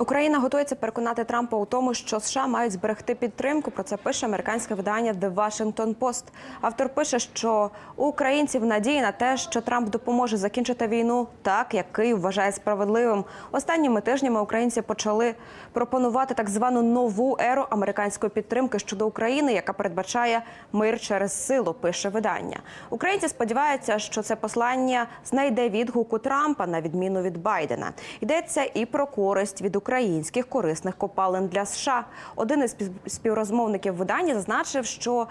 Україна готується переконати Трампа у тому, що США мають зберегти підтримку. Про це пише американське видання The Washington Post. Автор пише, що у українців надії на те, що Трамп допоможе закінчити війну, так як Київ вважає справедливим. Останніми тижнями українці почали пропонувати так звану нову еру американської підтримки щодо України, яка передбачає мир через силу. Пише видання. Українці сподіваються, що це послання знайде відгук у Трампа на відміну від Байдена. Йдеться і про користь від українських корисних копалин для США. Один із спів- співрозмовників видання зазначив, що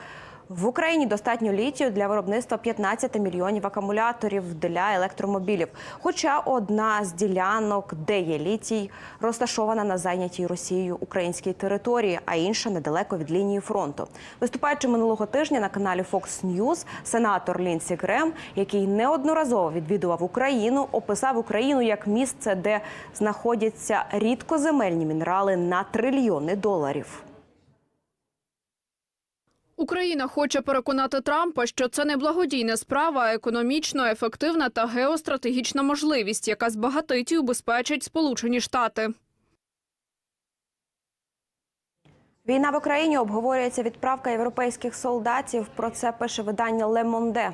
в Україні достатньо літію для виробництва 15 мільйонів акумуляторів для електромобілів. Хоча одна з ділянок, де є літій, розташована на зайнятій Росією українській території, а інша недалеко від лінії фронту. Виступаючи минулого тижня на каналі Fox News, сенатор Лінсі Грем, який неодноразово відвідував Україну, описав Україну як місце, де знаходяться рідкоземельні мінерали на трильйони доларів. Україна хоче переконати Трампа, що це не благодійна справа, а економічно ефективна та геостратегічна можливість, яка збагатить і убезпечить Сполучені Штати. Війна в Україні обговорюється відправка європейських солдатів. Про це пише видання Лемонде.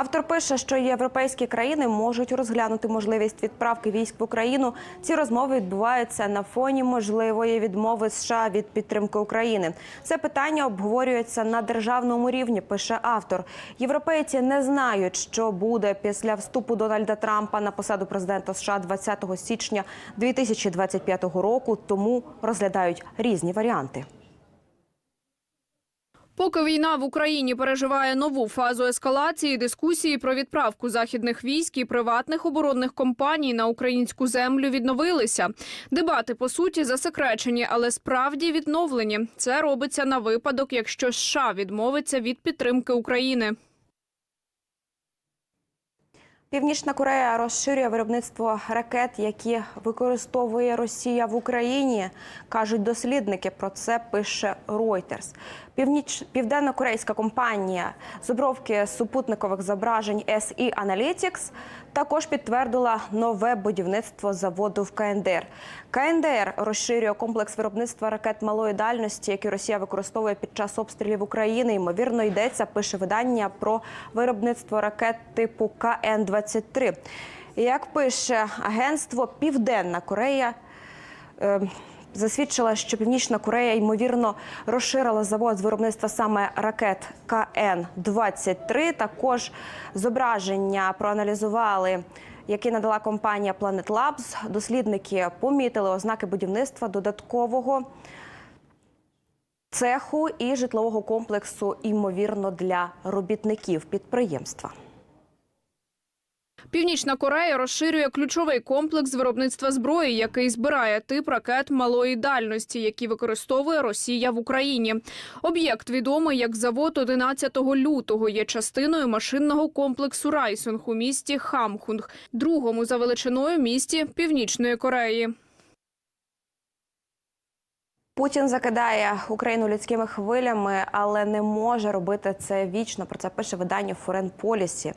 Автор пише, що європейські країни можуть розглянути можливість відправки військ в Україну. Ці розмови відбуваються на фоні можливої відмови США від підтримки України. Це питання обговорюється на державному рівні. Пише автор. Європейці не знають, що буде після вступу Дональда Трампа на посаду президента США 20 січня 2025 року. Тому розглядають різні варіанти. Поки війна в Україні переживає нову фазу ескалації, дискусії про відправку західних військ і приватних оборонних компаній на українську землю відновилися. Дебати по суті засекречені, але справді відновлені. Це робиться на випадок, якщо США відмовиться від підтримки України. Північна Корея розширює виробництво ракет, які використовує Росія в Україні, кажуть дослідники. Про це пише Reuters. Північ південно-корейська компанія з обробки супутникових зображень SE Analytics також підтвердила нове будівництво заводу в КНДР. КНДР розширює комплекс виробництва ракет малої дальності, які Росія використовує під час обстрілів України. Ймовірно, йдеться пише видання про виробництво ракет типу КН-23. Як пише агентство Південна Корея. е, Засвідчила, що Північна Корея ймовірно розширила завод з виробництва саме ракет КН-23. Також зображення проаналізували, які надала компанія Planet Labs. Дослідники помітили ознаки будівництва додаткового цеху і житлового комплексу, ймовірно, для робітників підприємства. Північна Корея розширює ключовий комплекс виробництва зброї, який збирає тип ракет малої дальності, які використовує Росія в Україні. Об'єкт відомий як завод 11 лютого. Є частиною машинного комплексу Райсунг у місті Хамхунг, другому за величиною місті Північної Кореї. Путін закидає Україну людськими хвилями, але не може робити це вічно. Про це пише видання Foreign Policy.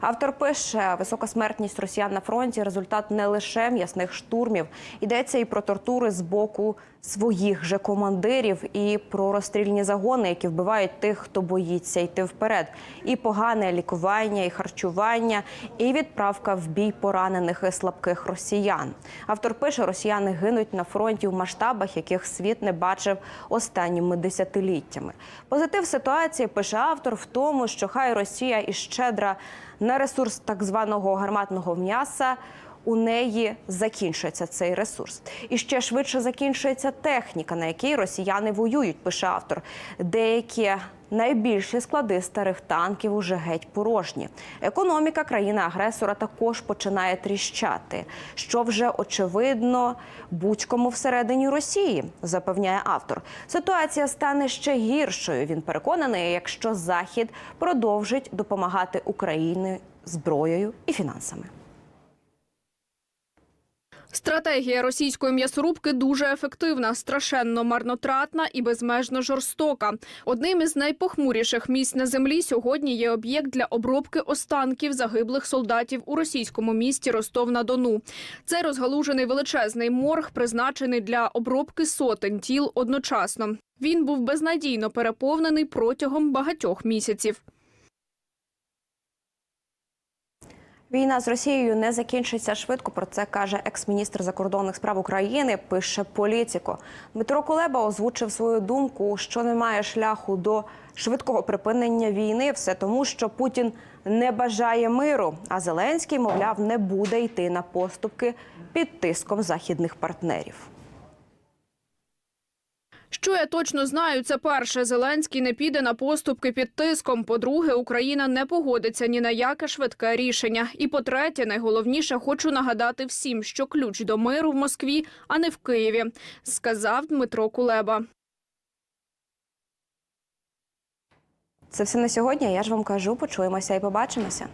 Автор пише, висока смертність росіян на фронті результат не лише м'ясних штурмів. Йдеться і про тортури з боку своїх же командирів, і про розстрільні загони, які вбивають тих, хто боїться йти вперед. І погане лікування, і харчування, і відправка в бій поранених і слабких росіян. Автор пише, росіяни гинуть на фронті в масштабах, яких світ не бачив останніми десятиліттями. Позитив ситуації пише автор в тому, що хай Росія і щедра на ресурс так званого гарматного м'яса. У неї закінчується цей ресурс, і ще швидше закінчується техніка, на якій росіяни воюють. Пише автор. Деякі найбільші склади старих танків уже геть порожні. Економіка країни-агресора також починає тріщати, що вже очевидно будь-кому всередині Росії, запевняє автор. Ситуація стане ще гіршою. Він переконаний, якщо Захід продовжить допомагати Україні зброєю і фінансами. Стратегія російської м'ясорубки дуже ефективна, страшенно марнотратна і безмежно жорстока. Одним із найпохмуріших місць на землі сьогодні є об'єкт для обробки останків загиблих солдатів у російському місті Ростов-на-Дону. Це розгалужений величезний морг, призначений для обробки сотень тіл одночасно. Він був безнадійно переповнений протягом багатьох місяців. Війна з Росією не закінчиться швидко. Про це каже екс-міністр закордонних справ України. Пише політико. Дмитро Кулеба озвучив свою думку, що немає шляху до швидкого припинення війни. Все тому, що Путін не бажає миру. А Зеленський, мовляв, не буде йти на поступки під тиском західних партнерів. Що я точно знаю, це перше. Зеленський не піде на поступки під тиском. По-друге, Україна не погодиться ні на яке швидке рішення. І по-третє, найголовніше, хочу нагадати всім, що ключ до миру в Москві, а не в Києві, сказав Дмитро Кулеба. Це все на сьогодні. Я ж вам кажу, почуємося і побачимося.